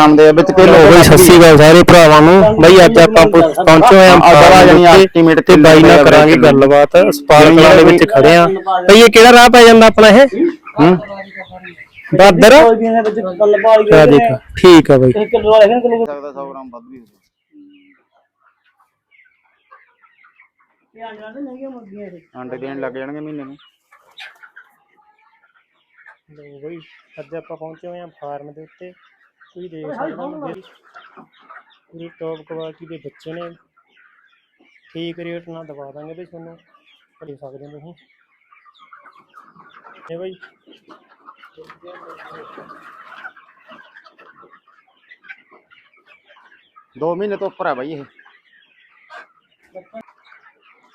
ਆਉਂਦੇ ਆ ਵਿੱਚ ਲੋ ਬਈ ਸਤਿ ਸ਼੍ਰੀ ਅਕਾਲ ਸਾਰੇ ਭਰਾਵਾਂ ਨੂੰ। ਬਈ ਅੱਜ ਆਪਾਂ ਪਹੁੰਚੇ ਹੋਏ ਆ ਬੜਾ ਆਂ ਜਾਨੀ ਤੇ ਬਾਈ ਨਾਲ ਕਰਾਂਗੇ ਗੱਲਬਾਤ ਸਪਾਰਕ ਦੇ ਵਿੱਚ ਖੜੇ ਆ ਬਈ ਇਹ ਕਿਹੜਾ ਰਾਹ ਪੈ ਜਾਂਦਾ ਆਪਣਾ ਇਹ? ਹੂੰ? ਬਾਦਰ ਦੇ ਆ ਦੇਖ। ਠੀਕ ਆ ਬਈ। ਇੱਕ ਕਿਲੋ ਵਾਲੇ ਫਿਰ ਕਿਲੋ ਸਕਦਾ 100 ਗ੍ਰਾਮ ਵੱਧ ਵੀ ਹੋ ਧਿਆਨ ਨਾਲ ਤੇ ਨਹੀਂ ਮੁਰਗੀਆਂ ਇਹ ਅੰਡੇ ਦੇਣ ਲੱਗ ਜਾਣਗੇ ਮਹੀਨੇ ਨੂੰ। ਲੋ ਬਈ ਅੱਜ ਆਪਾਂ ਪਹੁੰਚੇ ਹੋਏ ਆ ਫਾਰਮ ਦੇ ਉੱਤੇ। ਤੁਸੀਂ ਦੇਖ ਸਕਦੇ ਹੋ ਬਈ? ਪੂਰੀ ਟੌਪ ਕੁਆਲਿਟੀ ਦੇ ਬੱਚੇ ਨੇ। ਠੀਕ ਰੇਟ ਨਾਲ ਦਵਾ ਦਾਂਗੇ ਬਈ ਤੁਹਾਨੂੰ। ਦੇ ਸਕਦੇ ਹੋ ਤੁਸੀਂ। ਇਹ ਬਈ। ਦੋ ਮਹੀਨੇ ਤੋਂ ਉੱਪਰ ਹੈ ਬਾਈ ਇਹ।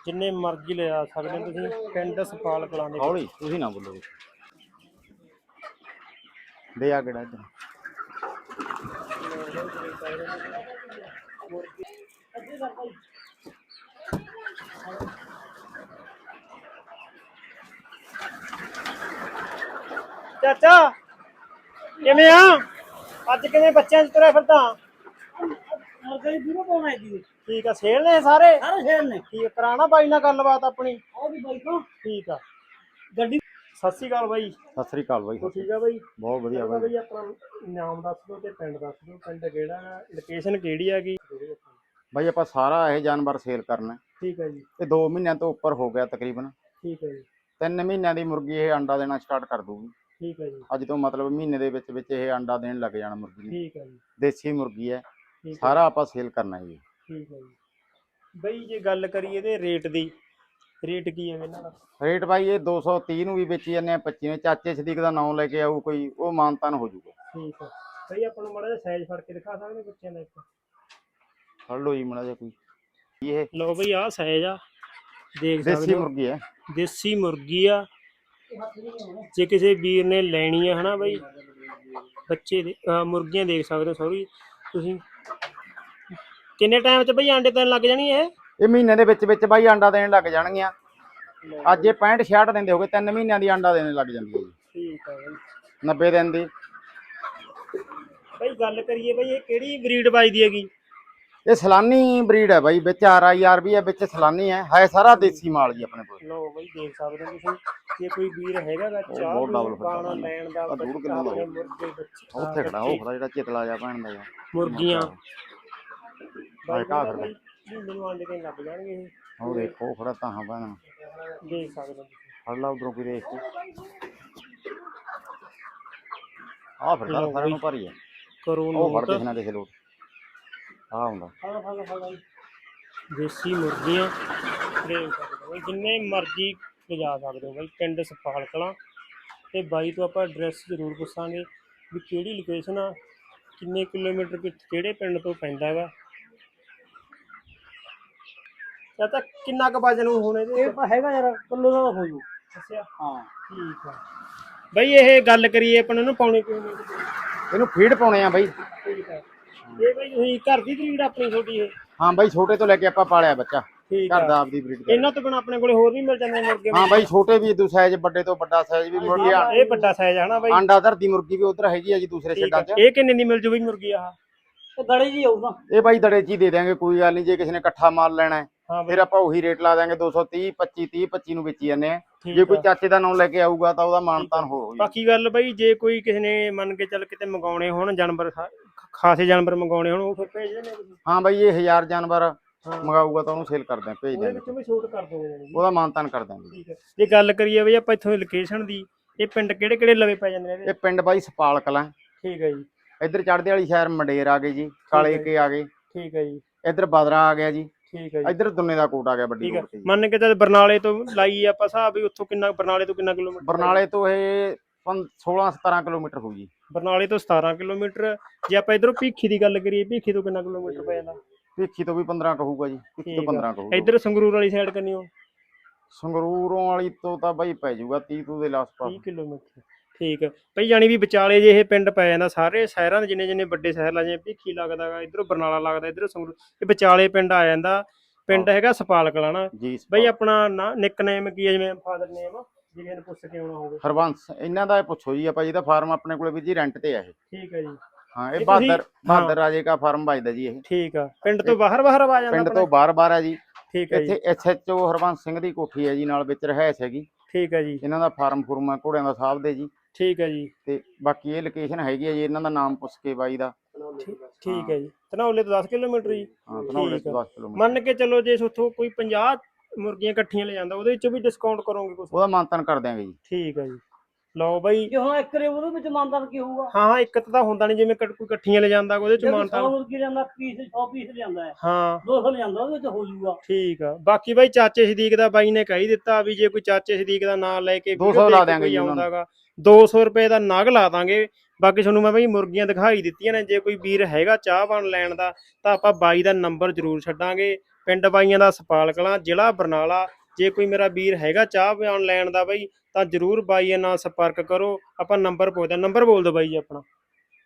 ਜਿੰਨੇ ਮਰਜ਼ੀ ਲਿਆ ਸਕਦੇ ਹੋ ਤੁਸੀਂ। ਪਿੰਡ ਸਪਾਲ ਕਲਾਂ ਦੇ ਹੌਲੀ ਤੁਸੀਂ ਨਾ ਬੋਲੋ। ਵਿੱਚ। ਦੇ ਆ ਕਿਹੜਾ ਇੱਧਰ? ਚਾਚਾ ਕਿਵੇਂ ਆ ਅੱਜ ਕਿਵੇਂ ਬੱਚਿਆਂ 'ਚ ਤੁਰਿਆ ਫਿਰਦਾ ਮੁਰਗੇ ਦੀ ਪਾਉਣਾ ਹੈ ਜੀ ਠੀਕ ਆ ਸੇਲ ਨੇ ਸਾਰੇ ਸਾਰੇ ਸ਼ੇਰ ਨੇ ਠੀਕ ਆ, ਕਰਾਣਾ ਬਾਈ ਨਾਲ ਗੱਲਬਾਤ ਆਪਣੀ ਉਹ ਵੀ ਬਾਈ ਤੋਂ ਠੀਕ ਆ ਗੱਡੀ ਸਤਿ ਸ਼੍ਰੀ ਅਕਾਲ ਬਾਈ। ਸਤਿ ਸ੍ਰੀ ਅਕਾਲ ਬਾਈ। ਹੋ ਠੀਕ ਆ ਬਾਈ? ਬਹੁਤ ਵਧੀਆ ਬਾਈ। ਬਾਈ ਆਪਣਾ ਨਾਮ ਦੱਸ ਦਿਓ ਤੇ ਪਿੰਡ ਦੱਸ ਦਿਓ। ਪਿੰਡ ਕਿਹੜਾ ਲੋਕੇਸ਼ਨ ਕਿਹੜੀ ਹੈਗੀ ਬਾਈ ਆਪਾਂ ਸਾਰਾ ਇਹ ਜਾਨਵਰ ਸੇਲ ਕਰਨਾ ਹੈ। ਠੀਕ ਹੈ ਜੀ। ਇਹ 2 ਮਹੀਨਿਆਂ ਤੋਂ ਉੱਪਰ ਹੋ ਗਿਆ ਤਕਰੀਬਨ। ਠੀਕ ਹੈ ਜੀ। 3 ਮਹੀਨਿਆਂ ਦੀ ਮੁਰਗੀ ਇਹ ਅੰਡਾ ਦੇਣਾ ਸਟਾਰਟ ਕਰ ਦੂਗੀ ਠੀਕ ਹੈ ਜੀ। ਅੱਜ ਤੋਂ ਮਤਲਬ ਮਹੀਨੇ ਦੇ ਵਿੱਚ ਵਿੱਚ ਇਹ ਅੰਡਾ ਦੇਣ ਲੱਗ ਜਾਣਾ ਮੁਰਗੀ ਨੇ। ਠੀਕ ਹੈ ਜੀ। ਦੇਸੀ ਮੁਰਗੀ ਹੈ। ਹੈ ਸਾਰਾ ਆਪਾਂ ਸੇਲ ਕਰਨਾ ਹੈ ਜੀ। ਠੀਕ ਹੈ ਜੀ। ਬਈ ਜੇ ਗੱਲ ਕਰੀਏ ਇਹਦੇ ਰੇਟ ਦੀ ਰੇਟ ਕੀ ਹੈ ਇਹਨਾਂ ਦਾ? ਰੇਟ ਬਾਈ ਇਹ 230 ਨੂੰ ਵੀ ਵੇਚੀ ਜਾਂਦੇ ਆ 25 ਨੇ ਚਾਚੇ ਸਦੀਕ ਦਾ ਨਾਮ ਲੈ ਕੇ ਆਊ ਕੋਈ ਉਹ ਮਾਨਤਾਨ ਹੋ ਜਾਊਗਾ। ਠੀਕ ਹੈ ਬਈ ਆਪਾਂ ਨੂੰ ਮਾੜਾ ਜਿਹਾ ਸਾਈਜ਼ ਫੜ ਕੇ ਦਿਖਾ ਸਕਦੇ ਹੋ ਬੱਚਿਆਂ ਦਾ ਇੱਕ। ਫੜ ਲਓ ਜੀ ਮੜਾ ਜਿਹਾ ਕੋਈ। ਇਹ? ਲਓ ਬਈ ਆਹ ਸਾਈਜ਼ ਆ। ਦੇਖ ਦੇਸੀ ਸਕਦੇ ਹੋ। ਮੁਰਗੀ ਹੈ ਦੇਸੀ ਮੁਰਗੀ ਆ। ਜੇ ਕਿਸੇ ਵੀਰ ਨੇ ਲੈਣੀ ਆ ਹਨਾ ਬਈ ਬੱਚੇ ਦੇ ਅਹ ਮੁਰਗੀਆਂ ਦੇਖ ਸਕਦੇ ਹੋ ਸੌਰੀ। ਤੁਸੀਂ ਕਿੰਨੇ ਟਾਈਮ 'ਚ ਬਈ ਆਂਡੇ ਦੇਣ ਲੱਗ ਜਾਣੀ ਇਹ? ਇਹ ਮਹੀਨੇ ਦੇ ਵਿੱਚ ਵਿੱਚ ਬਾਈ ਅੰਡਾ ਦੇਣ ਲੱਗ ਜਾਣਗੀਆਂ। ਅੱਜ ਇਹ 65 66 ਦਿੰਦੇ ਹੋਗੇ 3 ਮਹੀਨਿਆਂ ਦੀ ਅੰਡਾ ਦੇਣ ਲੱਗ ਜਾਂਦੀ ਹੈ ਜੀ। ਠੀਕ ਆ ਬਈ। 90 ਦਿਨ ਦੀ। ਬਈ ਗੱਲ ਕਰੀਏ ਬਈ ਇਹ ਕਿਹੜੀ ਬਰੀਡ ਵੱਜਦੀ ਹੈਗੀ? ਇਹ ਸਲਾਨੀ ਬਰੀਡ ਹੈ ਬਾਈ ਵਿੱਚ ਆਰ ਆਈ ਆਰ ਵੀ ਹੈ ਵਿੱਚ ਸਲਾਨੀ ਹੈ। ਹੈ ਸਾਰਾ ਦੇਸੀ ਮਾਲ ਜੀ ਆਪਣੇ ਕੋਲ। ਲਓ ਬਈ ਦੇਖ ਸਕਦੇ ਹੋ ਤੁਸੀਂ ਜੇ ਕੋਈ ਵੀਰ ਹੈਗਾ ਗਾ ਚਾਹ ਬੰਦਾ। ਲੈਣ ਦਾ ਕਿੱਲੋ ਦਾ ਉੱਥੇ ਖੜਾ ਉਹ ਖੜਾ ਜਿਹੜਾ ਚਿਤਲਾ ਜਾ ਭੈਣ ਦਾ। ਮੁਰਗੀਆਂ। ਬਾਈ ਬਾਈ ਕਾ ਕਹਿੰਦਾ ਕਰਦਾ ਬਈ ਮੈਨੂੰ ਆਂਡੇ ਦੇਣ ਲੱਗ ਜਾਣਗੇ ਇਹ ਉਹ ਦੇਖੋ ਉਹ ਖੜਾ ਤਾਂ ਹਾਂ ਭੈਣ। ਦੇਖ ਸਕਦੇ ਹੋ ਤੁਸੀਂ। ਫੜ ਲਾ ਉਧਰੋਂ ਕੋਈ ਦੇਖ ਕੇ। ਆ ਫਿਰਦਾ ਲਓ ਸਾਰਿਆਂ ਨੂੰ ਭਰੀ ਹੈ ਕਰੋ ਉਹ ਫੜ ਨੋਟ। ਦੇਖਣਾ ਦੇਖ ਲੋ ਆ ਹੁੰਦਾ। ਫਾਲਾ ਫਾਲਾ ਫਾਲਾ ਦੇਸੀ ਮੁਰਗੀਆਂ ਦੇਖ ਸਕਦੇ ਹੋ ਬਈ। ਜਿੰਨੇ ਮਰਜ਼ੀ ਲਿਜਾ ਸਕਦੇ ਹੋ ਬਈ ਪਿੰਡ ਕਲਾਂ ਤੇ ਬਾਈ ਤੋਂ ਆਪਾਂ ਐਡਰੈਸ ਜ਼ਰੂਰ ਪੁੱਛਾਂਗੇ ਵੀ ਕਿਹੜੀ ਲੋਕੇਸ਼ਨ ਆ ਕਿੰਨੇ ਕਿਲੋਮੀਟਰ ਕਿਹੜੇ ਪਿੰਡ ਤੋਂ ਪੈਂਦਾ ਹੈਗਾ ਜਾਂ ਤਾਂ ਕਿੰਨਾ ਕੁ ਵਜਨ ਹੋਣੇ ਇਹਦੇ ਇਹ ਤਾਂ ਹੈਗਾ ਯਾਰ ਕਿਲੋ ਦਾ ਹੋ ਜੂ। ਅੱਛਾ। ਹਾਂ। ਠੀਕ ਆ। ਬਈ ਇਹ ਗੱਲ ਕਰੀਏ ਆਪਾਂ ਨੂੰ ਪਾਉਣੇ ਕਿਉਂ ਇਹਨੂੰ ਫੀਡ ਪਾਉਣੇ ਆ ਬਾਈ। ਠੀਕ ਆ। ਇਹ ਬਈ ਤੁਸੀਂ ਘਰ ਦੀ ਬਰੀਡ ਆਪਣੀ ਛੋਟੀ ਇਹ? ਹਾਂ ਬਾਈ ਛੋਟੇ ਤੋਂ ਲੈ ਕੇ ਆਪਾਂ ਪਾਲਿਆ ਬੱਚਾ। ਠੀਕ ਘਰ ਆ। ਦਾ ਆਪਦੀ ਬਰੀਡ ਇਹਨਾਂ ਤੋਂ ਬਿਨਾਂ ਆਪਣੇ ਕੋਲੇ ਹੋਰ ਵੀ ਮਿਲ ਜਾਂਦੇ ਮੁਰਗੇ ਹਾਂ ਬਾਈ। ਛੋਟੇ ਵੀ ਦੂ ਸਾਈਜ਼ ਵੱਡੇ ਤੋਂ ਵੱਡਾ ਸਾਈਜ਼ ਵੀ ਮੁਰਗੀਆਂ ਇਹ ਵੱਡਾ ਸਾਈਜ਼ ਹੈ ਨਾ ਬਾਈ। ਆਂਡਾ ਧਰਦੀ ਮੁਰਗੀ ਵੀ ਉਧਰ ਹੈਗੀ ਆ ਜੀ ਦੂਸਰੇ ਠੀਕ ਛੱਡਾਂ ਆ 'ਚ। ਇਹ ਕਿੰਨੇ ਦੀ ਮਿਲ ਜੂ ਬਈ ਮੁਰਗੀ ਆਹ? ਇਹ ਦੜੇ ਜੀ ਆਊਗਾ। ਇਹ ਬਾਈ ਦੜੇ 'ਚ ਹੀ ਦੇ ਦਿਆਂਗੇ ਕੋਈ ਗੱਲ ਨਹੀਂ ਜੇ ਕਿਸੇ ਨੇ ਇਕੱਠਾ ਮਾਲ ਲੈਣਾ ਹੈ। ਹਾਂ ਫਿਰ ਆਪਾਂ ਉਹੀ ਰੇਟ ਲਾ ਦਾਂਗੇ 230 25 30 25 ਨੂੰ ਵੇਚੀ ਜਾਂਦੇ ਆ ਜੇ ਕੋਈ। ਚਾਚੇ ਦਾ ਨਾਮ ਲੈ ਕੇ ਆਊਗਾ ਤਾਂ ਉਹਦਾ ਮਾਨਤਾਨ ਹੋ ਜਾਊ ਬਾਕੀ ਗੱਲ ਬਈ ਜੇ ਕੋਈ ਕਿਸੇ ਨੇ ਮੰਨ ਕੇ ਚੱਲ ਕਿਤੇ ਮੰਗਾਉਣੇ ਹੋਣ ਜਾਨਵਰ ਖਾਸੇ ਜਾਨਵਰ ਮੰਗਾਉਣੇ ਹੋਣ ਉਹ ਫਿਰ ਭੇਜ ਦਿੰਦੇ ਤੁਸੀਂ। ਹਾਂ ਬਾਈ ਇਹ 1000 ਜਾਨਵਰ ਮੰਗਾਊਗਾ ਤਾਂ ਉਹਨੂੰ ਸੇਲ ਕਰਦੇ ਆ ਭੇਜ ਉਹਦੇ ਵਿੱਚੋਂ ਵੀ ਛੋਟ ਕਰ ਦੋਗੇ। ਉਹਦਾ ਮਾਨਤਾਨ ਕਰ ਦਾਂਗੇ ਠੀਕ ਹੈ ਜੇ ਗੱਲ ਕਰੀਏ ਬਈ ਆਪਾਂ ਇੱਥੋਂ ਲੋਕੇਸ਼ਨ ਦੀ ਇਹ ਪਿੰਡ ਕਿਹੜੇ ਕਿਹੜੇ ਲਵੇ ਪੈ ਜਾਂਦੇ ਨੇ ਇਹ ਪਿੰਡ ਬਾਈ ਸਪਾਲ ਕਲਾਂ ਠੀਕ ਹੈ ਜੀ। ਇੱਧਰ ਚੜ੍ਹਦੇ ਵਾਲੀ ਸ਼ਹਿਰ ਮੰਡੇਰ ਆ ਗਏ ਜੀ ਕਾਲੇ ਕੇ ਆ ਗਏ। ਠੀਕ ਹੈ ਜੀ। ਇੱਧਰ ਬਦਰਾ ਆ ਗਿਆ ਜੀ। ਠੀਕ ਹੈ ਜੀ। ਇੱਧਰ ਦੁੰਨੇ ਦਾ ਕੋਟ ਆ ਗਿਆ ਵੱਡੀ ਠੀਕ ਹੈ। ਰੋਡ ਤੇ ਜੀ। ਮੰਨ ਕੇ ਚੱਲ ਬਰਨਾਲੇ ਤੋਂ ਲਾਈ ਆਪਾਂ ਹਿਸਾਬ ਵੀ ਉੱਥੋਂ ਕਿੰਨਾ ਬਰਨਾਲੇ ਤੋਂ ਕਿੰਨਾ ਕਿਲੋਮੀਟਰ? ਬਰਨਾਲੇ ਤੋਂ ਇਹ 16 17 ਕਿਲੋਮੀਟਰ ਹੋਊ ਜੀ। ਬਰਨਾਲੇ ਤੋਂ 17 ਕਿਲੋਮੀਟਰ। ਜੇ ਆਪਾਂ ਇਧਰੋਂ ਭੀਖੀ ਦੀ ਗੱਲ ਕਰੀਏ ਭੀਖੀ ਤੋਂ ਕਿੰਨਾ ਕਿਲੋਮੀਟਰ ਪੈ ਜਾਂਦਾ? ਭਿੱਖੀ ਤੋਂ ਵੀ 15 ਕਹੂਗਾ ਜੀ ਭਿੱਖੀ ਤੋਂ ਠੀਕ ਆ। 15 ਕਹੂਗਾ ਇਧਰ ਸੰਗਰੂਰ ਵਾਲੀ ਸਾਈਡ ਕਰਨੀ ਹੋ ਸੰਗਰੂਰੋਂ ਵਾਲੀ ਤੋਂ ਤਾਂ ਬਾਈ ਪੈ ਜਾਊਗਾ 30 ਤੋਂ ਦੇ ਲਾਸ-ਪਾਸ। 30 ਕਿਲੋਮੀਟਰ। ਠੀਕ ਹੈ। ਭਈ ਜਾਨੀ ਵੀ ਵਿਚਾਲੇ ਜੇ ਇਹ ਪਿੰਡ ਪੈ ਜਾਂਦਾ ਸਾਰੇ ਸ਼ਹਿਰਾਂ ਦੇ ਜਿੰਨੇ ਜਿੰਨੇ ਵੱਡੇ ਸ਼ਹਿਰ ਲਾ ਜਿਵੇਂ ਭੀਖੀ ਲੱਗਦਾ ਗਾ ਇਧਰੋਂ ਬਰਨਾਲਾ ਲੱਗਦਾ ਇਧਰੋਂ ਸੰਗਰੂਰ ਇਹ ਵਿਚਾਲੇ ਪਿੰਡ ਆ ਜਾਂਦਾ। ਪਿੰਡ ਹੈਗਾ ਸਪਾਲ ਕਲਾਣਾ ਜੀ ਬਈ ਆਪਣਾ ਨਿਕਨੇਮ ਕੀ ਹੈ ਜਿਵੇਂ ਫਾਦਰ ਨੇਮ? ਜਿਵੇਂ ਪੁੱਛ ਕੇ ਆਉਣਾ ਹੋਵੇ। ਹਰਵੰਸ ਇਹਨਾਂ ਦਾ ਪੁੱਛੋ ਜੀ ਆਪਾਂ ਜੀ ਦਾ ਫਾਰਮ ਆਪਣੇ ਕੋਲੇ ਵੀ ਜੀ ਰੈਂਟ ਤੇ ਆ ਇਹ। ਠੀਕ ਹੈ ਜੀ। ਹਾਂ ਇਹ ਬਹਾਦਰ ਬਹਾਦਰ ਰਾਜੇ ਦਾ ਫਾਰਮ ਵੱਜਦਾ ਜੀ ਇਹ। ਠੀਕ ਆ। ਪਿੰਡ ਤੋਂ ਬਾਹਰ ਬਾਹਰ ਆ ਜਾਂਦਾ ਪਿੰਡ ਤੋਂ ਬਾਹਰ ਬਾਹਰ ਆ ਜੀ। ਠੀਕ ਹੈ ਇੱਥੇ ਐਸਐਚਓ ਹਰਵੰਸ ਸਿੰਘ ਦੀ ਕੋਠੀ ਹੈ ਜੀ ਨਾਲ ਵਿੱਚ ਰਹਿਸ਼ ਹੈਗੀ। ਠੀਕ ਹੈ ਜੀ। ਇਹਨਾਂ ਦਾ ਫਾਰਮ ਫੁਰਮਾ ਘੋੜਿਆਂ ਦਾ ਸਾਹਿਬ ਦੇ ਜੀ। ਠੀਕ ਹੈ ਜੀ। ਤੇ ਬਾਕੀ ਇਹ ਲੋਕੇਸ਼ਨ ਹੈਗੀ ਹੈ ਜੀ ਇਹਨਾਂ ਦਾ ਨਾਮ ਪੁੱਛ ਕੇ ਬਾਈ ਦਾ। ਠੀਕ ਹੈ ਜੀ। ਧਨੌਲੇ ਤੋਂ 10 ਕਿਲੋਮੀਟਰ ਜੀ। ਹਾਂ ਆ। ਤੋਂ 10 ਕਿਲੋਮੀਟਰ। ਮੰਨ ਕੇ ਚੱਲੋ ਜੇ ਉੱਥੋਂ ਕੋਈ 50 ਮੁਰਗੀਆਂ ਇਕੱਠੀਆਂ ਲੈ ਜਾਂਦਾ ਉਹਦੇ ਵਿੱਚੋਂ ਵੀ ਡਿਸਕਾਊਂਟ ਕਰੋਗੇ ਕੁਝ ਉਹਦਾ ਮਾਨਤਨ ਕਰ ਦਿਆਂਗੇ ਜੀ। ਠੀਕ ਹੈ ਜੀ। ਲਓ ਬਾਈ। ਜੇ ਹੁਣ ਇੱਕ ਰੇ ਉਹਦੇ ਵਿੱਚ ਮਾਨਦਾਰ ਕੀ ਹੋਊਗਾ? ਹਾਂ ਹਾਂ ਇੱਕ ਤਾਂ ਹੁੰਦਾ ਨਹੀਂ ਜਿਵੇਂ ਕੋਈ ਇਕੱਠੀਆਂ ਲੈ ਜਾਂਦਾ ਉਹਦੇ ਚ ਜੇ ਮਾਨਤਾ 100 ਮੁਰਗੀ ਜਾਂਦਾ ਪੀਸ 100 ਪੀਸ ਲਿਆਂਦਾ ਹੈ। ਹਾਂ। 200 ਲਿਆਂਦਾ ਉਹਦੇ ਵਿੱਚ ਹੋ ਜਾਊਗਾ। ਠੀਕ ਆ। ਬਾਕੀ ਬਾਈ ਚਾਚੇ ਸਦੀਕ ਦਾ ਬਾਈ ਨੇ ਕਹਿ ਦਿੱਤਾ ਵੀ ਜੇ ਕੋਈ ਚਾਚੇ ਸਦੀਕ ਦਾ ਨਾਮ ਲੈ ਕੇ 200 video ਲਾ ਦਿਆਂਗੇ ਕੋਈ ਜੀ ਉਹਨਾਂ ਨੂੰ। ਆਉਂਦਾਗਾ 200 ਰੁਪਏ ਦਾ ਨਗ ਲਾ ਦਾਂਗੇ। ਬਾਕੀ ਤੁਹਾਨੂੰ ਮੈਂ ਬਾਈ ਮੁਰਗੀਆਂ ਦਿਖਾਈ ਦਿੱਤੀਆਂ ਨੇ ਜੇ ਕੋਈ ਵੀਰ ਹੈਗਾ ਚਾਹ ਬਣ ਲੈਣ ਦਾ ਤਾਂ ਆਪਾਂ ਬਾਈ ਦਾ ਨੰਬਰ ਜ਼ਰੂਰ ਛੱਡਾਂਗੇ। ਪਿੰਡ ਬਾਈਆਂ ਦਾ ਸਪਾਲ ਕਲਾਂ ਜ਼ਿਲ੍ਹਾ ਬਰਨਾਲਾ। ਜੇ ਕੋਈ ਮੇਰਾ ਵੀਰ ਹੈਗਾ ਚਾਹ ਬਣ ਲੈਣ ਦਾ ਬਾਈ ਤਾਂ ਜ਼ਰੂਰ ਬਾਈ ਨਾਲ ਸੰਪਰਕ ਕਰੋ। ਆਪਾਂ ਨੰਬਰ ਪੁੱਛਦੇ ਨੰਬਰ ਬੋਲ ਦਿਓ ਬਾਈ ਜੀ ਆਪਣਾ।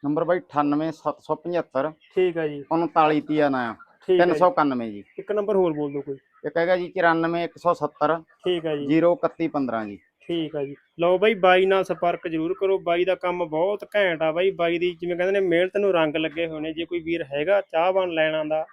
ਨੰਬਰ ਬਾਈ 98775 ਠੀਕ ਹੈ ਜੀ। 39 ਤੀਆ ਨਾ ਠੀਕ ਹੈ ਜੀ। 391 ਜੀ। ਇੱਕ ਨੰਬਰ ਹੋਰ ਬੋਲ ਦਿਓ ਕੋਈ। ਇੱਕ ਹੈਗਾ ਜੀ 94170 ਠੀਕ ਹੈ ਜੀ। 03115 ਜੀ। ਠੀਕ ਆ ਜੀ। ਲਓ ਬਾਈ ਬਾਈ ਨਾਲ ਸੰਪਰਕ ਜ਼ਰੂਰ ਕਰੋ। ਬਾਈ ਦਾ ਕੰਮ ਬਹੁਤ ਘੈਂਟ ਆ ਬਾਈ। ਬਾਈ ਦੀ ਜਿਵੇਂ ਕਹਿੰਦੇ ਨੇ ਮਿਹਨਤ ਨੂੰ ਰੰਗ ਲੱਗੇ ਹੋਏ ਨੇ। ਜੇ ਕੋਈ ਵੀਰ ਹੈਗਾ ਚਾਹ ਬਣ ਲੈਣਾ ਦਾ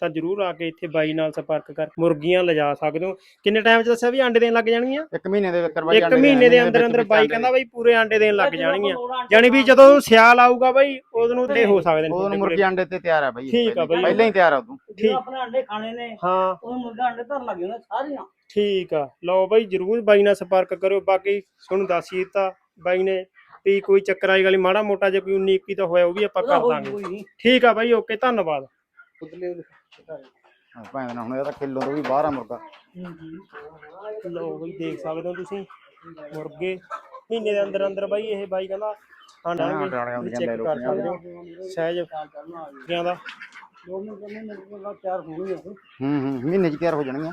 ਤਾਂ ਜ਼ਰੂਰ ਆ ਕੇ ਇੱਥੇ ਬਾਈ ਨਾਲ ਸੰਪਰਕ ਕਰ ਮੁਰਗੀਆਂ ਲਿਜਾ ਸਕਦੇ ਹੋ। ਕਿੰਨੇ ਟਾਈਮ ਚ ਦੱਸਿਆ ਵੀ ਆਂਡੇ ਦੇਣ ਲੱਗ ਜਾਣਗੀਆਂ? ਇੱਕ ਮਹੀਨੇ ਦੇ ਵਿੱਚ ਬਾਈ ਇੱਕ ਮਹੀਨੇ ਦੇ ਅੰਦਰ ਅੰਦਰ ਬਾਈ ਕਹਿੰਦਾ ਬਾਈ ਪੂਰੇ ਆਂਡੇ ਦੇਣ ਲੱਗ ਜਾਣਗੀਆਂ। ਯਾਨੀ ਵੀ ਜਦੋਂ ਸਿਆਲ ਆਊਗਾ ਬਾਈ ਉਦੋਂ ਨੂੰ ਦੇ ਹੋ ਸਕਦੇ ਨੇ ਉਦੋਂ ਮੁਰਗੀ। ਆਂਡੇ ਤੇ ਤਿਆਰ ਆ ਬਾਈ ਠੀਕ ਆ ਪਹਿਲਾਂ- ਬਾਈ। ਪਹਿਲਾਂ ਹੀ ਤਿਆਰ ਆ ਉਦੋਂ। ਜਦੋਂ ਆਪਣੇ ਅੰਡੇ ਖਾਣੇ ਨੇ ਹਾਂ। ਉਹ ਮੁਰਗਾ ਅੰਡੇ ਧਰ ਲੱਗ ਜਾਂਦਾ ਸਾਰੀਆਂ। ਠੀਕ ਆ। ਲਓ ਬਾਈ ਜਰੂਰ ਬਾਈ ਨਾਲ ਸੰਪਰਕ ਕਰਿਓ। ਬਾਕੀ ਤੁਹਾਨੂੰ ਦੱਸ ਹੀ ਦਿੱਤਾ ਬਾਈ ਨੇ ਵੀ ਕੋਈ ਚੱਕਰ ਵਾਲੀ ਗੱਲ ਮਾੜਾ ਮੋਟਾ ਜੇ ਕੋਈ 19 21 ਤਾਂ ਹੋਇਆ ਉਹ ਵੀ ਆਪਾਂ ਕਰ ਦਾਂਗੇ। ਠੀਕ ਆ ਬਾਈ ਓਕੇ ਧੰਨਵਾਦ। ਹਾਂ, ਭੈਣ ਨਾਲ ਹੁਣ ਇਹਦਾ ਕਿਲੋ ਤੋਂ ਵੀ ਬਾਹਰ ਆ ਮੁਰਗਾ। ਲਓ ਬਈ ਦੇਖ ਸਕਦੇ ਹੋ ਤੁਸੀਂ ਮੁਰਗੇ। ਮਹੀਨੇ ਦੇ ਅੰਦਰ ਅੰਦਰ ਬਾਈ ਇਹ ਬਾਈ ਕਹਿੰਦਾ ਹਾਂ, ਚੈੱਕ ਲਓ ਕਰ ਸਕਦੇ ਹੋ। ਸਹਿਜ ਮੁਰਗਿਆਂ ਦਾ। ਦੋ ਮੇਰੇ ਕੋਲ ਚਾਰ ਹੋਣੀ ਹੈ ਹੂੰ ਹੂੰ ਮਹੀਨੇ ਚ ਤਿਆਰ ਹੋ ਜਾਣਗੀਆਂ।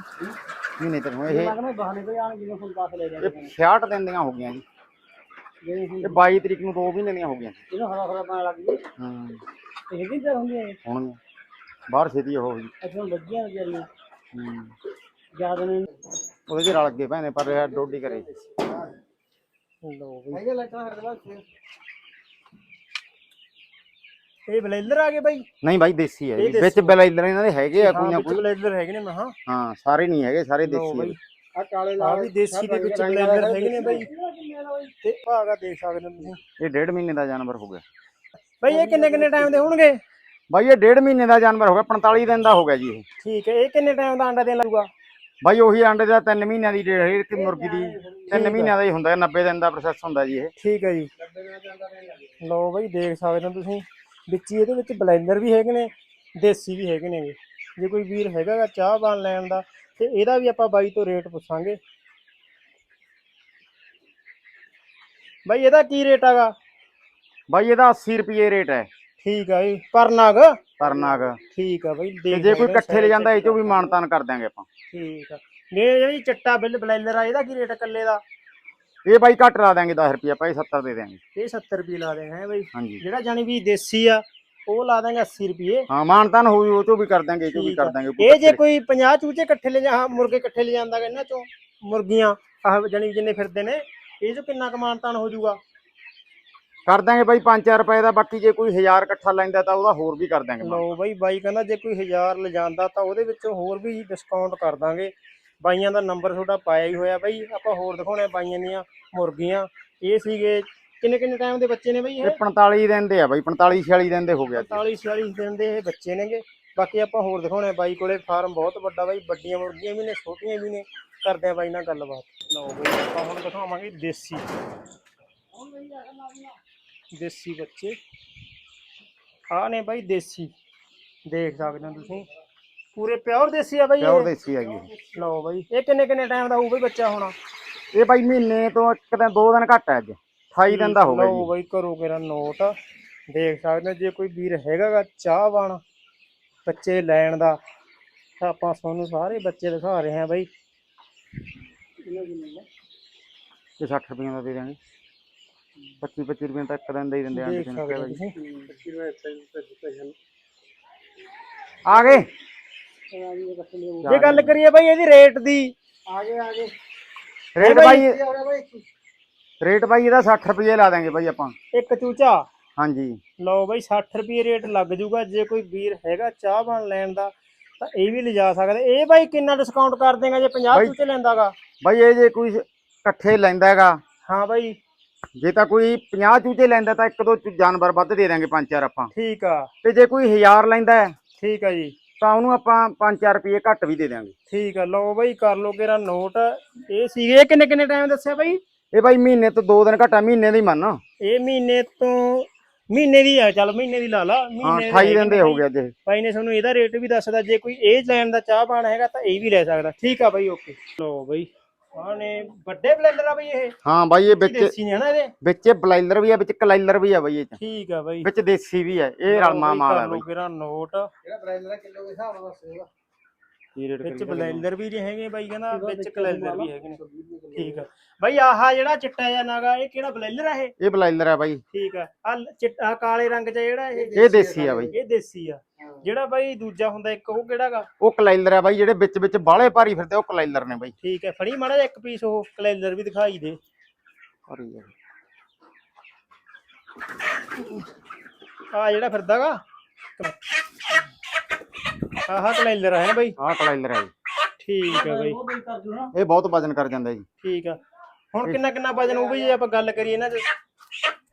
ਮਹੀਨੇ ਤੱਕ ਇਹ ਲੱਗਣਾ ਬਹਾਨੇ ਤੇ ਆਣ ਜਿਵੇਂ ਹੁਣ 10 ਲੈ ਜਾਂਦੇ ਇਹ 66 ਦਿਨ ਦੀਆਂ ਹੋ ਗਈਆਂ ਜੀ। ਇਹ 22 ਤਰੀਕ ਨੂੰ 2 ਮਹੀਨੇ ਦੀਆਂ ਹੋ ਗਈਆਂ ਇਹਨੂੰ ਹਰਾ ਹਰਾ ਪਾਣ ਲੱਗ ਗਈ ਹੂੰ। ਇਹ ਕੀ ਤੇ ਹੁੰਦੀ ਹੈ ਹੁਣ ਬਾਹਰ ਛੇਤੀ ਉਹ ਜੀ ਅੱਛਾ ਲੱਗੀਆਂ ਵਿਚਾਰੀਆਂ। ਹੂੰ। ਜ਼ਿਆਦਾ ਨੇ ਉਹਦੇ ਚ ਰਲ ਗਏ ਭੈਣੇ ਪਰ ਇਹ ਡੋਡੀ ਕਰੇ ਹੈਗੇ ਹਰ ਇਹ ਬਲੇਲਰ ਆ ਗਏ ਬਾਈ? ਨਹੀਂ ਬਾਈ ਦੇਸੀ ਹੈ ਇਹ ਜੀ ਵਿੱਚ ਬਲਾਈਲਰ ਇਹਨਾਂ ਦੇ ਹੈਗੇ ਆ ਕੋਈ ਨਾ ਕੋਈ ਬਲੇਲਰ ਹੈਗੇ ਨੇ ਮੈਂ ਹਾਂ ਹਾਂ ਸਾਰੇ ਨਹੀਂ ਹੈਗੇ ਸਾਰੇ ਦੇਸੀ ਬਾਈ। ਹੈ ਆ ਕਾਲੇ ਆ ਵੀ ਦੇਸੀ ਦੇ ਵਿੱਚ ਬਲੇਲਰ ਹੈਗੇ ਨੇ ਬਾਈ। ਤੇ ਭਾਗਾ ਦੇਖ ਸਕਦੇ ਹੋ ਤੁਸੀਂ। ਇਹ ਡੇਢ ਮਹੀਨੇ ਦਾ ਜਾਨਵਰ ਹੋ ਗਿਆ। ਬਾਈ ਇਹ ਕਿੰਨੇ ਕਿੰਨੇ ਟਾਈਮ ਦੇ ਹੋਣਗੇ? ਬਾਈ ਇਹ ਡੇਢ ਮਹੀਨੇ ਦਾ ਜਾਨਵਰ ਹੋ ਗਿਆ 45 ਦਿਨ ਦਾ ਹੋ ਗਿਆ ਜੀ ਇਹ। ਠੀਕ ਹੈ ਇਹ ਕਿੰਨੇ ਟਾਈਮ ਦਾ ਅੰਡਾ ਦੇਣ ਲੱਗੂਗਾ? ਬਾਈ ਉਹੀ ਆਂਡੇ ਦਾ 3 ਮਹੀਨਿਆਂ ਦੀ ਡੇਢ ਦੀ ਮੁਰਗੀ ਦੀ 3 ਮਹੀਨਿਆਂ ਦਾ ਹੀ ਹੁੰਦਾ 90 ਦਿਨ ਦਾ ਪ੍ਰੋਸੈਸ ਹੁੰਦਾ ਜੀ ਇਹ। ਠੀਕ ਹੈ ਜੀ। ਲਓ ਬਾਈ ਦੇਖ ਸਕਦੇ ਹੋ ਤੁਸੀਂ ਵਿੱਚ ਹੀ ਇਹਦੇ ਵਿੱਚ ਬਲੈਂਡਰ ਵੀ ਹੈਗੇ ਨੇ ਦੇਸੀ ਵੀ ਹੈਗੇ ਨੇ। ਜੇ ਕੋਈ ਵੀਰ ਹੈਗਾ ਚਾਹ ਬਣ ਲੈਣ ਦਾ ਤੇ ਇਹਦਾ ਵੀ ਆਪਾਂ ਬਾਈ ਤੋਂ ਰੇਟ ਪੁੱਛਾਂਗੇ। ਬਾਈ ਇਹਦਾ ਕੀ ਰੇਟ ਹੈਗਾ? ਬਾਈ ਇਹਦਾ 80 ਰੁਪਏ ਰੇਟ ਹੈ। ਠੀਕ ਆ ਜੀ ਪਰ ਨਗ ਪਰ ਨਾਗ ਠੀਕ ਆ ਬਾਈ ਤੇ ਜੇ ਕੋਈ ਇਕੱਠੇ ਲੈ ਜਾਂਦਾ ਇਹ ਚੋਂ ਵੀ ਮਾਨਤਾਨ ਕਰ ਦਿਆਂਗੇ ਆਪਾਂ। ਠੀਕ ਆ। ਨੇ ਜਿਹੜੀ ਚਿੱਟਾ ਬਿੱਲ ਬਲੈਂਡਰ ਆ ਇਹਦਾ ਕੀ ਰੇਟ ਇਕੱਲੇ ਦਾ? ਇਹ ਬਾਈ ਘੱਟ ਲਾ ਦਿਆਂਗੇ 10 ਰੁਪਏ ਇਹ 70 ਦੇ ਦਿਆਂਗੇ। ਇਹ 70 ਰੁਪਏ ਲਾ ਦੇਣਾ ਹੈ ਬਾਈ? ਜਿਹੜਾ ਜਾਨੀ ਵੀ ਦੇਸੀ ਆ ਉਹ ਲਾ ਦਾਂਗੇ 80 ਰੁਪਏ ਹਾਂ ਮਾਨਤਾਨ ਹੋਊ ਉਹ ਚੋਂ ਵੀ ਕਰ ਦਿਆਂਗੇ ਇਹ ਚੋਂ ਵੀ ਕਰ ਆ। ਦਿਆਂਗੇ। ਇਹ ਜੇ ਕੋਈ 50 ਚੂਚੇ ਇਕੱਠੇ ਲੈ ਜਾ ਹਾਂ, ਮੁਰਗੇ ਇਕੱਠੇ ਲੈ ਜਾਂਦਾ ਇਹਨਾਂ ਚੋਂ ਮੁਰਗੀਆਂ ਆਹ ਜਣੀ ਜਿੰਨੇ ਫਿਰਦੇ ਨੇ ਇਹ ਚੋਂ ਕਿੰਨਾ ਕਮਾਨਤਾਨ ਹੋ ਜਾਊਗਾ? ਕਰ ਦਿਆਂਗੇ ਬਾਈ 5-4 ਰੁਪਏ ਦਾ ਬਾਕੀ ਜੇ ਕੋਈ 1000 ਇਕੱਠਾ ਲੈਂਦਾ ਤਾਂ ਉਹਦਾ ਹੋਰ ਵੀ ਕਰ ਦਿਆਂਗੇ ਲਓ ਬਾਈ ਬਾਈ ਕਹਿੰਦਾ ਜੇ ਕੋਈ 1000 ਲਿਜਾਂਦਾ ਤਾਂ ਉਹਦੇ ਵਿੱਚੋਂ ਹੋਰ ਵੀ ਡਿਸਕਾਊਂਟ ਕਰ ਦਾਂਗੇ। ਬਾਈਆਂ ਦਾ ਨੰਬਰ ਤੁਹਾਡਾ ਪਾਇਆ ਹੀ ਹੋਇਆ ਬਾਈ ਆਪਾਂ ਹੋਰ ਦਿਖਾਉਣੇ ਬਾਈਆਂ ਦੀਆਂ ਮੁਰਗੀਆਂ। ਇਹ ਸੀਗੇ ਕਿੰਨੇ ਕਿੰਨੇ ਟਾਈਮ ਦੇ ਬੱਚੇ ਨੇ ਬਾਈ ਇਹ? ਇਹ 45 ਦਿਨ ਦੇ ਆ ਬਾਈ 45 46 ਦਿਨ ਦੇ ਹੋ ਗਿਆ ਜੀ 45 46 ਦਿਨ ਦੇ ਇਹ ਬੱਚੇ ਨੇਗੇ। ਬਾਕੀ ਆਪਾਂ ਹੋਰ ਦਿਖਾਉਣੇ ਬਾਈ ਕੋਲੇ ਫਾਰਮ ਬਹੁਤ ਵੱਡਾ ਬਾਈ ਵੱਡੀਆਂ ਮੁਰਗੀਆਂ ਵੀ ਨੇ ਛੋਟੀਆਂ ਵੀ ਨੇ। ਕਰਦੇ ਆ ਬਾਈ ਨਾਲ ਗੱਲਬਾਤ। ਲਓ ਬਾਈ ਆਪਾਂ ਹੁਣ ਦਿਖਾਵਾਂਗੇ ਦੇਸੀ। ਦੇਸੀ ਬੱਚੇ। ਆ ਨੇ ਬਾਈ ਦੇਸੀ। ਦੇਖ ਸਕਦੇ ਹੋ ਤੁਸੀਂ। ਪੂਰੇ ਪਿਓਰ ਦੇਸੀ ਆ ਬਾਈ ਪਿਓਰ ਇਹ ਦੇਸੀ ਹੈਗੀ। ਇਹ। ਲਓ ਬਾਈ ਇਹ ਕਿੰਨੇ ਕਿੰਨੇ ਟਾਈਮ ਦਾ ਹੋਊ ਬਾਈ ਬੱਚਾ ਹੋਣਾ? ਇਹ ਬਾਈ ਮਹੀਨੇ ਤੋਂ ਇੱਕ ਦਿਨ ਦੋ ਦਿਨ ਘੱਟ ਹੈ ਅੱਜ। 28 ਦਿਨ ਦਾ ਹੋ ਗਿਆ ਲਓ ਜੀ ਬਾਈ ਕਰੋ ਮੇਰਾ ਨੋਟ ਦੇਖ ਸਕਦੇ ਹੋ ਜੇ ਕੋਈ ਵੀਰ ਹੈਗਾਗਾ ਚਾਹਵਾਨ ਬੱਚੇ ਲੈਣ ਦਾ ਤਾਂ ਆਪਾਂ ਤੁਹਾਨੂੰ ਸਾਰੇ ਬੱਚੇ ਦਿਖਾ ਰਹੇ ਹਾਂ ਬਾਈ। ਤੇ 60 ਰੁਪਏ ਦਾ ਦੇ ਦਿਆਂਗੇ। 25 25 ਰੁਪਏ ਤੱਕ ਦਿਨ ਦਾ ਹੀ ਦਿੰਦੇ ਦੇਖ ਆਂ ਸਕਦੇ ਹੋ ਤੁਸੀਂ। ਆ ਗਏ? ਜੇ ਗੱਲ ਕਰੀਏ ਬਾਈ ਇਹਦੀ ਰੇਟ ਦੀ। ਰੇਟ ਬਾਈ, ਰੇਟ ਬਾਈ ਇਹਦਾ 60 ਰੁਪਏ ਲਾ ਦਾਂਗੇ ਬਾਈ ਆਪਾਂ। ਇੱਕ ਚੂਚਾ? ਹਾਂਜੀ। ਲਓ ਬਾਈ 60 ਰੁਪਏ ਰੇਟ ਲੱਗ ਜੂਗਾ। ਜੇ ਕੋਈ ਵੀਰ ਹੈਗਾ ਚਾਹ ਬਣ ਲੈਣ ਦਾ ਤਾਂ ਇਹ ਵੀ ਲਿਜਾ ਸਕਦਾ। ਇਹ ਬਾਈ ਕਿੰਨਾ ਡਿਸਕਾਊਂਟ ਕਰ ਦੇਗਾ ਜੇ 50 ਬਾਈ- ਚੂਚੇ ਲੈਂਦਾਗਾ? ਬਾਈ ਇਹ ਜੇ ਕੋਈ ਇਕੱਠੇ ਲੈਂਦਾ ਹੈਗਾ। ਹਾਂ ਬਾਈ। ਜੇ ਤਾਂ ਕੋਈ 50 ਚੂਚੇ ਲੈਂਦਾ ਤਾਂ ਇੱਕ ਦੋ ਚੂ- ਜਾਨਵਰ ਵੱਧ ਦੇ ਦਾਂਗੇ ਪੰਜ ਚਾਰ ਆਪਾਂ। ਠੀਕ ਆ। ਤੇ ਜੇ ਕੋਈ 1000 ਲੈਂਦਾ ਹੈ, ਠੀਕ ਆ ਜੀ। ਤਾਂ ਉਹਨੂੰ ਆਪਾਂ 5-4 ਰੁਪਏ ਘੱਟ ਵੀ ਦੇ ਦਾਂਗੇ ਠੀਕ ਆ। ਲਓ ਬਾਈ ਕਰ ਲਓ ਕਿਹੜਾ ਨੋਟ। ਇਹ ਸੀਗੇ ਇਹ ਕਿੰਨੇ ਕਿੰਨੇ ਟਾਈਮ ਦੱਸਿਆ ਬਾਈ? ਇਹ ਬਾਈ ਮਹੀਨੇ ਤੋਂ 2 ਦਿਨ ਘੱਟਾ ਮਹੀਨੇ ਦੀ ਮੰਨ। ਇਹ ਮਹੀਨੇ ਤੋਂ ਮਹੀਨੇ ਦੀ ਆ ਚੱਲ ਮਹੀਨੇ ਦੀ ਲਾ ਲਾ। ਮਹੀਨੇ 28 ਦਿਨ ਦੇ ਹੋ ਅੱਜ ਇਹ। ਬਾਈ ਨੇ ਤੁਹਾਨੂੰ ਇਹਦਾ ਰੇਟ ਵੀ ਦੱਸਦਾ। ਜੇ ਕੋਈ ਇਹ ਲੈਣ ਦਾ ਚਾਹ ਪਾਣਾ ਹੈਗਾ ਤਾਂ ਇਹ ਵੀ ਲੈ ਸਕਦਾ। ਠੀਕ ਆ ਬਾਈ ਓਕੇ ਲਓ ਬਾਈ। ਨੇ ਵੱਡੇ ਬਲੈਂਡਰ ਆ ਬਾਈ ਇਹ। ਹਾਂ ਬਾਈ ਇਹ ਵਿੱਚ ਦੇਸੀ ਨੇ ਹਨਾ ਇਹਦੇ? ਵਿੱਚ ਬਲਾਈਲਰ ਵੀ ਆ ਵਿੱਚ ਕਲਾਈਲਰ ਵੀ ਆ ਬਾਈ ਇਹ ਚ। ਠੀਕ ਆ ਬਾਈ। ਵਿੱਚ ਦੇਸੀ ਵੀ ਆ ਇਹ ਰਲਮਾ ਮਾਲ ਆ ਬਾਈ। ਕਿਹੜਾ ਨੋਟ ਜਿਹੜਾ ਬ੍ਰਾਈਲਰ ਕਿਲੋ ਦੇ ਹਿਸਾਬ ਨਾਲ ਦੱਸੇਗਾ ਕੀ ਰੇਟ ਵਿੱਚ ਬਲੈਂਡਰ ਵੀ ਹੈਗੇ ਬਾਈ ਕਹਿੰਦਾ ਵਿੱਚ ਕਲੈਂਡਰ ਵੀ ਹੈਗੇ ਨੇ। ਠੀਕ ਆ। ਬਾਈ ਆਹ ਜਿਹੜਾ ਚਿੱਟਾ ਜਿਹਾ ਨਾਗਾ ਇਹ ਕਿਹੜਾ ਬਲੈਂਡਰ ਆ ਇਹ? ਇਹ ਬਲਾਈਲਰ ਆ ਬਾਈ। ਠੀਕ ਆ। ਆ ਚਿੱਟਾ ਕਾਲੇ ਰੰਗ ਚ ਜਿਹੜਾ ਇਹ ਇਹ ਦੇਸੀ ਆ ਬਾਈ। ਇਹ ਦੇਸੀ ਆ। ਜਿਹੜਾ ਬਾਈ ਦੂਜਾ ਹੁੰਦਾ ਇੱਕ ਉਹ ਕਿਹੜਾਗਾ ਉਹ ਕਲਾਈਲਰ ਆ ਬਾਈ ਜਿਹੜੇ ਵਿੱਚ ਵਿੱਚ ਬਾਹਲੇ ਭਾਰੀ ਫਿਰਦੇ ਉਹ ਕਲਾਈਲਰ ਨੇ ਬਾਈ। ਠੀਕ ਹੈ ਫੜੀ ਮਾੜਾ ਜਿਹਾ ਇੱਕ ਪੀਸ ਉਹ ਕਲੈਂਡਰ ਵੀ ਦਿਖਾਈ ਦੇ। ਆ। ਜਿਹੜਾ ਫਿਰਦਾਗਾ ਆਹ ਕਲੈਂਡਰ ਹੈ ਨਾ ਬਾਈ? ਆਹ ਕਲਾਈਲਰ ਆ ਜੀ। ਠੀਕ ਆ ਬਾਈ। ਨਾ ਇਹ ਬਹੁਤ ਵਜਨ ਕਰ ਜਾਂਦਾ ਜੀ। ਠੀਕ ਆ। ਹੁਣ ਕਿੰਨਾ ਕਿੰਨਾ ਵਜਨ ਹੋਊ ਬਈ ਜੇ ਆਪਾਂ ਗੱਲ ਕਰੀਏ ਚ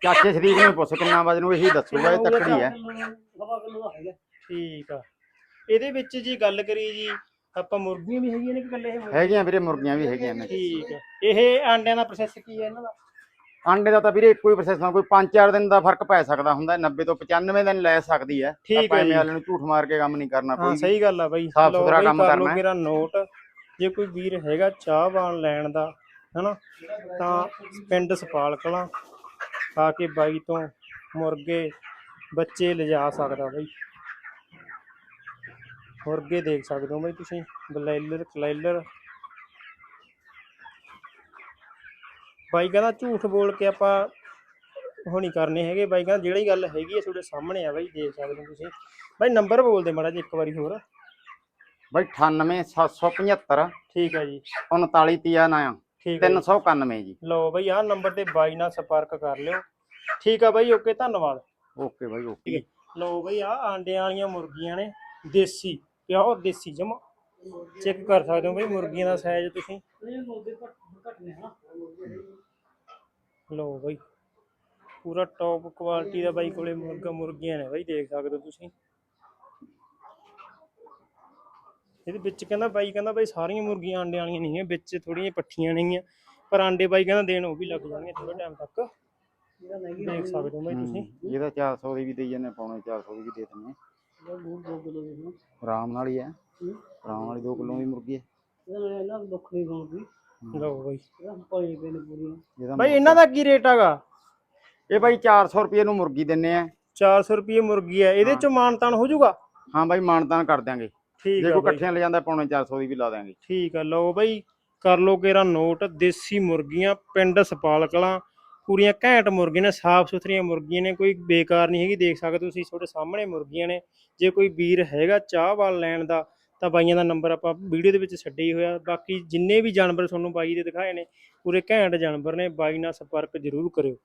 ਚਾਚੇ ਸ਼ਰੀਕ ਨੂੰ ਪੁੱਛ ਕਿੰਨਾ ਵਜਨ ਉਹ ਇਹੀ ਦੱਸੂਗਾ ਇਹ ਤੱਕੜੀ ਹੈ। ਠੀਕ ਆ। ਇਹਦੇ ਵਿੱਚ ਜੀ ਗੱਲ ਕਰੀਏ ਜੀ ਆਪਾਂ ਮੁਰਗੀਆਂ ਵੀ ਹੈਗੀਆਂ ਨੇ ਕਿ ਇਕੱਲੇ ਇਹ ਮੁਰਗੇ? ਹੈਗੀਆਂ ਵੀਰੇ ਮੁਰਗੀਆਂ ਵੀ ਹੈਗੀਆਂ ਨੇ। ਠੀਕ ਆ। ਇਹ ਆਂਡਿਆਂ ਦਾ ਪ੍ਰੋਸੈਸ ਕੀ ਹੈ ਇਹਨਾਂ ਦਾ? ਆਂਡੇ ਦਾ ਤਾਂ ਵੀਰੇ ਇੱਕੋ ਹੀ ਪ੍ਰੋਸੈਸ ਆ ਕੋਈ 5-4 ਦਿਨ ਦਾ ਫ਼ਰਕ ਪੈ ਸਕਦਾ ਹੁੰਦਾ 90 ਤੋਂ 95 ਦਿਨ ਲੈ ਸਕਦੀ ਹੈ ਠੀਕ ਆਪਾਂ ਐਵੇਂ। ਵਾਲੇ ਨੂੰ ਝੂਠ ਮਾਰ ਕੇ ਕੰਮ ਨਹੀਂ ਕਰਨਾ ਕੋਈ। ਸਹੀ ਗੱਲ ਆ ਬਾਈ ਸਾਫ਼ ਸੁਥਰਾ ਕੰਮ ਕਰ ਕਰਨਾ ਹੈ। ਮੇਰਾ ਨੋਟ ਜੇ ਕੋਈ ਵੀਰ ਹੈਗਾ ਚਾਹਵਾਨ ਲੈਣ ਦਾ ਹਨਾ ਤਾਂ ਪਿੰਡ ਸਪਾਲ ਕਲਾਂ ਆ ਕੇ ਬਾਈ ਤੋਂ ਮੁਰਗੇ ਬੱਚੇ ਲਿਜਾ ਸਕਦਾ ਬਾਈ ਮੁਰਗੇ ਦੇਖ ਸਕਦੇ ਹੋ ਬਾਈ ਤੁਸੀਂ ਬਲੈਲਰ ਕਲੈਲਰ ਬਾਈ ਕਹਿੰਦਾ ਝੂਠ ਬੋਲ ਕੇ ਆਪਾਂ ਉਹ ਨਹੀਂ ਕਰਨੇ ਹੈਗੇ। ਬਾਈ ਕਹਿੰਦਾ ਜਿਹੜੀ ਗੱਲ ਹੈਗੀ ਹੈ ਤੁਹਾਡੇ ਸਾਹਮਣੇ ਆ ਬਾਈ ਦੇਖ ਸਕਦੇ ਹੋ ਤੁਸੀਂ। ਬਾਈ ਨੰਬਰ ਬੋਲ ਦੇ ਮਾੜਾ ਜਿਹਾ ਇੱਕ ਵਾਰੀ ਹੋਰ। ਬਾਈ 98775 ਠੀਕ ਆ ਜੀ। 39 ਨਾ। ਠੀਕ ਆ ਜੀ। 391 ਜੀ। ਲਓ ਬਈ ਆਹ ਨੰਬਰ ਤੇ ਬਾਈ ਨਾਲ ਸੰਪਰਕ ਕਰ ਲਿਓ। ਠੀਕ ਆ ਬਾਈ ਓਕੇ ਧੰਨਵਾਦ। ਓਕੇ ਬਾਈ ਓਕੇ। ਲਓ ਬਈ ਆਹ ਆਂਡਿਆਂ ਵਾਲੀਆਂ ਮੁਰਗੀਆਂ ਨੇ ਦੇਸੀ ਪਿਓਰ ਦੇਸੀ ਜਮਾ। ਚੈੱਕ ਕਰ ਸਕਦੇ ਹੋ ਬਈ ਮੁਰਗੀਆਂ ਦਾ ਸਾਈਜ਼ ਤੁਸੀਂ ਇਹ ਮੁਰਗੇ ਘੱਟ ਘੱਟ ਨੇ ਹਨਾ ਲਓ ਬਈ। ਪੂਰਾ ਟੌਪ ਕੁਆਲਿਟੀ ਦਾ ਬਾਈ ਕੋਲੇ ਮੁਰਗਾ ਮੁਰਗੀਆਂ ਨੇ ਬਾਈ ਦੇਖ ਸਕਦੇ ਹੋ ਤੁਸੀਂ। ਇਹਦੇ ਵਿੱਚ ਕਹਿੰਦਾ ਬਾਈ ਕਹਿੰਦਾ ਬਾਈ ਸਾਰੀਆਂ ਮੁਰਗੀਆਂ ਆਂਡਿਆਂ ਵਾਲੀਆਂ ਨਹੀਂ ਹੈ ਵਿੱਚ ਥੋੜੀਆਂ ਪੱਠੀਆਂ ਨੇਗੀਆਂ ਪਰ ਆਂਡੇ ਬਾਈ ਕਹਿੰਦਾ ਦੇਣ ਉਹ ਵੀ ਲੱਗ ਜਾਣਗੇ ਥੋੜੇ ਟਾਈਮ ਤੱਕ। ਦੇਖ ਸਕਦੇ ਹੋ ਬਾਈ ਤੁਸੀਂ। ਇਹਦਾ 400 ਦੀ ਵੀ ਦੇਈ ਜਾਂਦੇ ਪੌਣੇ 400 ਦੀ ਵੀ ਦੇ ਦਿੰਦੇ ਇਹਦਾ ਦੂਰ 2 ਕਿਲੋ ਦੇ ਹਨਾ ਆਰਾਮ ਨਾਲ ਹੀ ਹੈ। ਆਰਾਮ ਨਾਲ 2 ਕਿਲੋ ਦੀ ਮੁਰਗੀ ਹੈ। ਇਹਨਾਂ ਦੁੱਖ ਨਹੀਂ ਹੋਊਗੀ। ਲਓ ਬਾਈ। ਇਹਦਾ ਬਾਈ ਇਹਨਾਂ ਦਾ ਕੀ ਰੇਟ ਹੈਗਾ? ਇਹ ਬਾਈ 400 ਰੁਪਏ ਨੂੰ ਮੁਰਗੀ ਦਿੰਨੇ ਆ। 400 ਰੁਪਏ ਮੁਰਗੀ ਹੈ। ਇਹਦੇ ਚੋਂ ਮਾਨਤਾਨ ਹੋ ਜਾਊਗਾ? ਹਾਂ ਬਾਈ ਮਾਨਤਾਨ ਕਰ ਦਿਆਂਗੇ। ਠੀਕ ਜੇ ਆ ਕੋਈ ਬਾਈ। ਇਕੱਠਿਆਂ ਲੈ ਜਾਂਦਾ ਪੌਣੇ 400 ਦੀ ਵੀ ਲਾ ਦਿਆਂਗੇ। ਠੀਕ ਆ ਲਓ ਬਾਈ। ਕਰ ਲਓ ਕੇਰਾ ਨੋਟ। ਦੇਸੀ ਮੁਰਗੀਆਂ ਪਿੰਡ ਸਪਾਲ ਕਲਾਂ ਪੂਰੀਆਂ ਘੈਂਟ ਮੁਰਗੀਆਂ ਨੇ ਸਾਫ਼ ਸੁਥਰੀਆਂ ਮੁਰਗੀਆਂ ਨੇ। ਕੋਈ ਬੇਕਾਰ ਨਹੀਂ ਹੈਗੀ। ਦੇਖ ਸਕਦੇ ਹੋ ਤੁਸੀਂ ਤੁਹਾਡੇ ਸਾਹਮਣੇ ਮੁਰਗੀਆਂ ਨੇ। ਜੇ ਕੋਈ ਵੀਰ ਹੈਗਾ ਚਾਹ ਵਾਲ ਲੈਣ ਦਾ ਤਾਂ ਬਾਈਆਂ ਦਾ ਨੰਬਰ ਆਪਾਂ ਵੀਡੀਓ ਦੇ ਵਿੱਚ ਛੱਡਿਆ ਹੀ ਹੋਇਆ। ਬਾਕੀ ਜਿੰਨੇ ਵੀ ਜਾਨਵਰ ਤੁਹਾਨੂੰ ਬਾਈ ਦੇ ਦਿਖਾਏ ਨੇ, ਪੂਰੇ ਘੈਂਟ ਜਾਨਵਰ ਨੇ, ਬਾਈ ਨਾਲ ਸੰਪਰਕ ਜ਼ਰੂਰ ਕਰਿਓ।